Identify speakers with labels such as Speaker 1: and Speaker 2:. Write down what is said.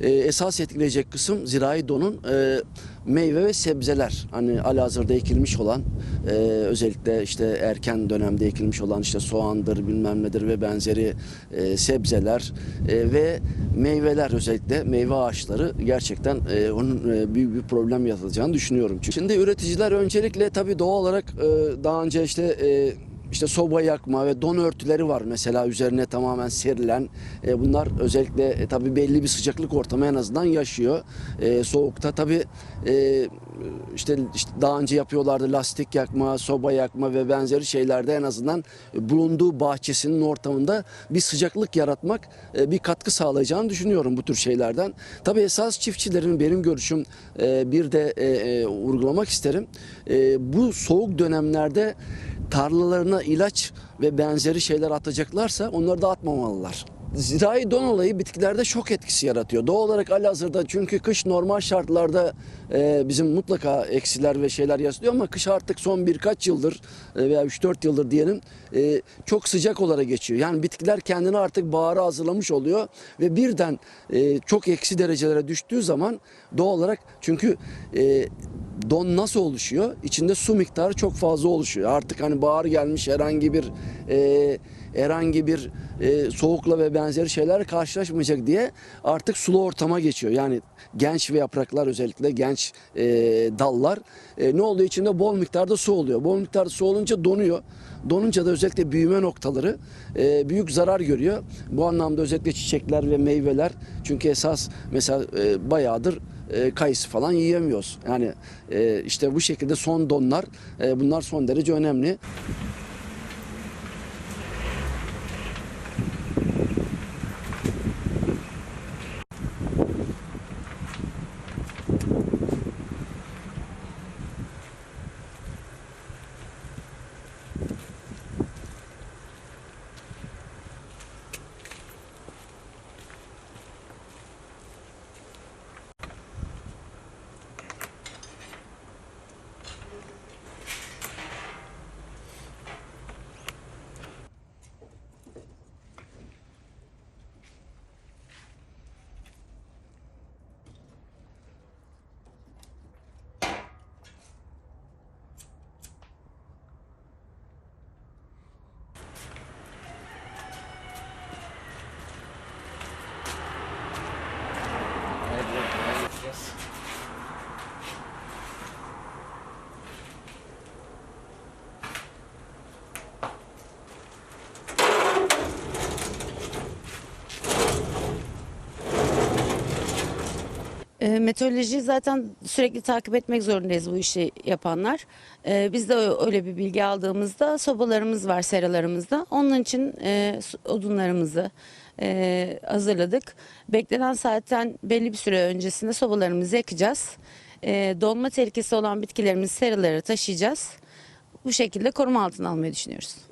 Speaker 1: e, esas etkileyecek kısım zirai donun e, meyve ve sebzeler. Hani alihazırda ekilmiş olan e, özellikle işte erken dönemde ekilmiş olan işte soğandır bilmem nedir ve benzeri e, sebzeler e, ve meyveler özellikle meyve ağaçları gerçekten e, onun e, büyük bir problem yaratacağını düşünüyorum. Çünkü Şimdi üreticiler öncelikle tabii doğal olarak e, daha önce işte e, işte soba yakma ve don örtüleri var mesela üzerine tamamen serilen. E, bunlar özellikle e, tabii belli bir sıcaklık ortamı en azından yaşıyor. E, soğukta tabii e, işte, işte daha önce yapıyorlardı lastik yakma, soba yakma ve benzeri şeylerde en azından bulunduğu bahçesinin ortamında bir sıcaklık yaratmak e, bir katkı sağlayacağını düşünüyorum bu tür şeylerden. Tabii esas çiftçilerin benim görüşüm e, bir de e, e, vurgulamak isterim. E, bu soğuk dönemlerde tarlalarına ilaç ve benzeri şeyler atacaklarsa onları da atmamalılar. Zirai don olayı bitkilerde şok etkisi yaratıyor. Doğal olarak halihazırda çünkü kış normal şartlarda e, bizim mutlaka eksiler ve şeyler yansıyor ama kış artık son birkaç yıldır e, veya 3-4 yıldır diyelim e, çok sıcak olarak geçiyor. Yani bitkiler kendini artık bahara hazırlamış oluyor ve birden e, çok eksi derecelere düştüğü zaman doğal olarak çünkü e, don nasıl oluşuyor? İçinde su miktarı çok fazla oluşuyor. Artık hani bahar gelmiş herhangi bir e, herhangi bir e, soğukla ve benzeri şeyler karşılaşmayacak diye artık sulu ortama geçiyor. Yani genç ve yapraklar özellikle genç e, dallar e, ne oluyor? İçinde bol miktarda su oluyor. Bol miktarda su olunca donuyor. Donunca da özellikle büyüme noktaları e, büyük zarar görüyor. Bu anlamda özellikle çiçekler ve meyveler çünkü esas mesela e, bayağıdır e, kayısı falan yiyemiyoruz. Yani e, işte bu şekilde son donlar e, bunlar son derece önemli.
Speaker 2: E, meteorolojiyi zaten sürekli takip etmek zorundayız bu işi yapanlar. E, biz de öyle bir bilgi aldığımızda sobalarımız var seralarımızda. Onun için e, odunlarımızı e, hazırladık. Beklenen saatten belli bir süre öncesinde sobalarımızı yakacağız. E, donma tehlikesi olan bitkilerimizi seralara taşıyacağız. Bu şekilde koruma altına almayı düşünüyoruz.